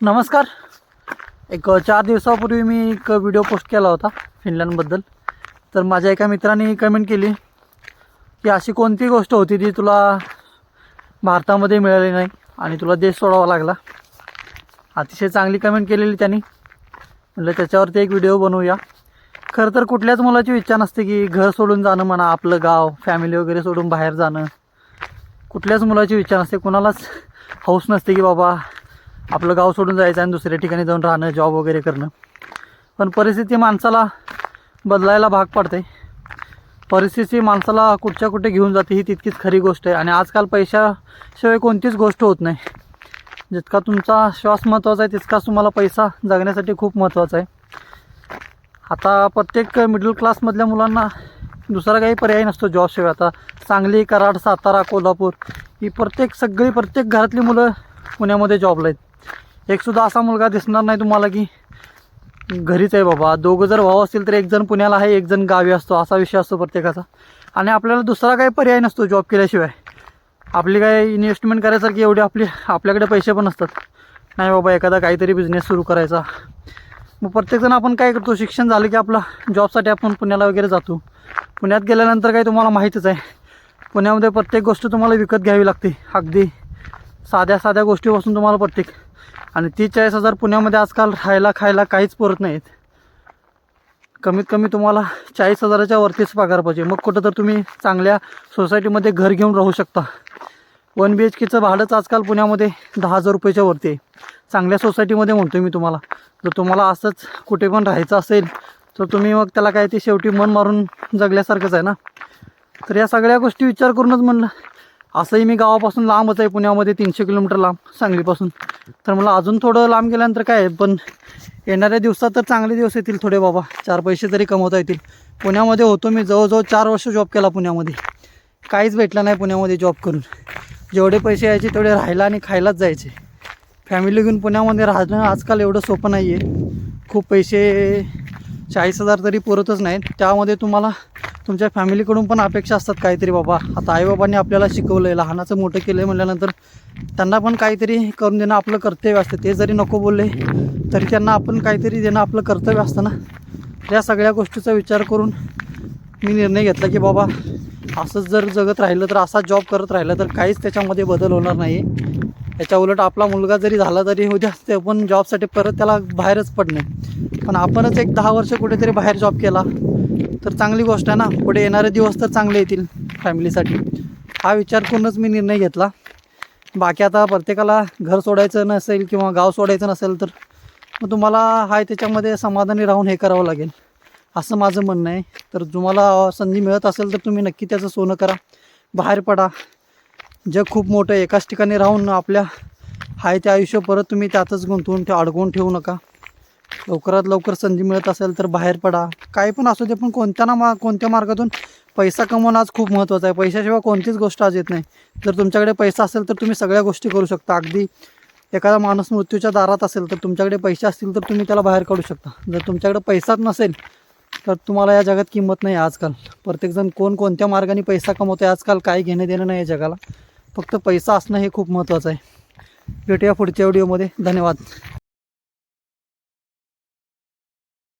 नमस्कार. एक चार दिवसापूर्वी मी एक व्हिडिओ पोस्ट केला होता फिनलँडबद्दल तर माझ्या एका मित्राने कमेंट केली की अशी कोणती गोष्ट होती जी तुला भारतामध्ये मिळाली नाही आणि तुला देश सोडावा लागला? अतिशय चांगली कमेंट केलेली त्यांनी. म्हटलं त्याच्यावरती एक व्हिडिओ बनवूया. खरं तर कुठल्याच मुलाची इच्छा नसते की घर सोडून जाणं म्हणा आपलं गाव फॅमिली वगैरे सोडून बाहेर जाणं. कुठल्याच मुलाची इच्छा नसते. कुणालाच हौस नसते की बाबा आपलं गाव सोडून जायचं आणि दुसऱ्या ठिकाणी जाऊन राहणं जॉब वगैरे करणं. पण परिस्थिती माणसाला बदलायला भाग पडते. परिस्थिती माणसाला कुठच्या कुठे घेऊन जाते ही तितकीच खरी गोष्ट आहे. आणि आजकाल पैशाशिवाय कोणतीच गोष्ट होत नाही. जितका तुमचा श्वास महत्त्वाचा आहे तितकाच तुम्हाला पैसा जगण्यासाठी खूप महत्त्वाचा आहे. आता प्रत्येक मिडल क्लासमधल्या मुलांना दुसरा काही पर्याय नसतो जॉबशिवाय आता सांगली कराड सातारा कोल्हापूर ही प्रत्येक सगळी प्रत्येक घरातली मुलं पुण्यामध्ये जॉबला आहेत. एकसुद्धा असा मुलगा दिसणार नाही तुम्हाला की घरीच आहे बाबा. दोघं जर भाऊ असतील तर एक जण पुण्याला आहे एक जण गावी असतो. असा विषय असतो प्रत्येकाचा. आणि आपल्याला दुसरा काही पर्याय नसतो जॉब केल्याशिवाय. आपली काय इन्व्हेस्टमेंट करायसारखी एवढी आपली आपल्याकडे पैसे पण असतात नाही बाबा एखादा काहीतरी बिझनेस सुरू करायचा. मग प्रत्येकजण आपण काय करतो? शिक्षण झालं की आपला जॉबसाठी आपण पुण्याला वगैरे जातो. पुण्यात गेल्यानंतर काही तुम्हाला माहीतच आहे. पुण्यामध्ये प्रत्येक गोष्ट तुम्हाला विकत घ्यावी लागते. अगदी साध्या साध्या गोष्टीपासून तुम्हाला प्रत्येक आणि तीस चाळीस हजार पुण्यामध्ये आजकाल राहायला खायला काहीच पुरत नाहीत. कमीत कमी तुम्हाला चाळीस हजाराच्या वरतीच पगार पाहिजे. मग कुठं तर तुम्ही चांगल्या सोसायटीमध्ये घर घेऊन राहू शकता. वन बी एच केचं भाडंच आजकाल पुण्यामध्ये दहा हजार रुपयाच्या वरती आहे. चांगल्या सोसायटीमध्ये म्हणतो मी तुम्हाला. जर तुम्हाला असंच कुठे पण राहायचं असेल तर तुम्ही मग त्याला काय ते शेवटी मन मारून जगल्यासारखंच आहे ना? तर या सगळ्या गोष्टी विचार करूनच म्हणलं. असंही मी गावापासून लांबच आहे पुण्यामध्ये तीनशे किलोमीटर लांब सांगलीपासून. तर मला अजून थोडं लांब गेल्यानंतर काय आहे, पण येणाऱ्या दिवसात तर चांगले दिवस येतील थोडे बाबा. चार पैसे तरी कमवता येतील. पुण्यामध्ये होतो मी जवळजवळ चार वर्ष जॉब केला पुण्यामध्ये. काहीच भेटलं नाही पुण्यामध्ये जॉब करून. जेवढे पैसे यायचे तेवढे राहायला आणि खायलाच जायचे. फॅमिली घेऊन पुण्यामध्ये राहणं आजकाल एवढं सोपं नाही आहे खूप पैसे चाळीस हजार तरी पुरतच नाहीत. त्यामध्ये तुम्हाला तुमच्या फॅमिलीकडून पण अपेक्षा असतात काहीतरी बाबा आता आईबाबांनी आपल्याला शिकवलं आहे लहानाचं मोठं केलं आहे म्हटल्यानंतर त्यांना पण काहीतरी करून देणं आपलं कर्तव्य असतं. ते जरी नको बोलले तरी त्यांना आपण काहीतरी देणं आपलं कर्तव्य असतं ना. या सगळ्या गोष्टीचा विचार करून मी निर्णय घेतला की बाबा असंच जर जगत राहिलं तर असा जॉब करत राहिलं तर काहीच त्याच्यामध्ये बदल होणार नाही याच्या उलट आपला मुलगा जरी झाला तरी उद्या ते पण जॉबसाठी परत त्याला बाहेरच पडणे. पण आपणच एक दहा वर्ष कुठेतरी बाहेर जॉब केला तर चांगली गोष्ट आहे ना. पुढे येणारे दिवस तर चांगले येतील फॅमिलीसाठी. हा विचार करूनच मी निर्णय घेतला. बाकी आता प्रत्येकाला घर सोडायचं नसेल किंवा गाव सोडायचं नसेल तर मग तुम्हाला हाय त्याच्यामध्ये समाधानी राहून हे करावं लागेल. असं माझं म्हणणं आहे. तर तुम्हाला संधी मिळत असेल तर तुम्ही नक्की त्याचं सोनं करा. बाहेर पडा. जग खूप मोठं आहे. एकाच ठिकाणी राहून आपल्या हाय ते आयुष्य परत तुम्ही त्यातच गुंतवून ठेव अडकवून ठेवू नका. लवकरात लवकर संधी मिळत असेल तर बाहेर पडा. काही पण असू दे पण कोणत्या ना मा कोणत्या मार्गातून पैसा कमवणं आज खूप महत्त्वाचं आहे. पैशाशिवाय कोणतीच गोष्ट आज येत नाही. जर तुमच्याकडे पैसा असेल तर तुम्ही सगळ्या गोष्टी करू शकता. अगदी एखादा माणूस मृत्यूच्या दारात असेल तर तुमच्याकडे पैसे असतील तर तुम्ही त्याला बाहेर काढू शकता. जर तुमच्याकडे पैसाच नसेल तर तुम्हाला या जगात किंमत नाही आजकाल. प्रत्येकजण कोण कोणत्या मार्गाने पैसा कमवतो आहे आजकाल काही घेणं देणं नाही आहे जगाला. फक्त पैसा असणं हे खूप महत्त्वाचं आहे. भेटूया पुढच्या व्हिडिओमध्ये. धन्यवाद.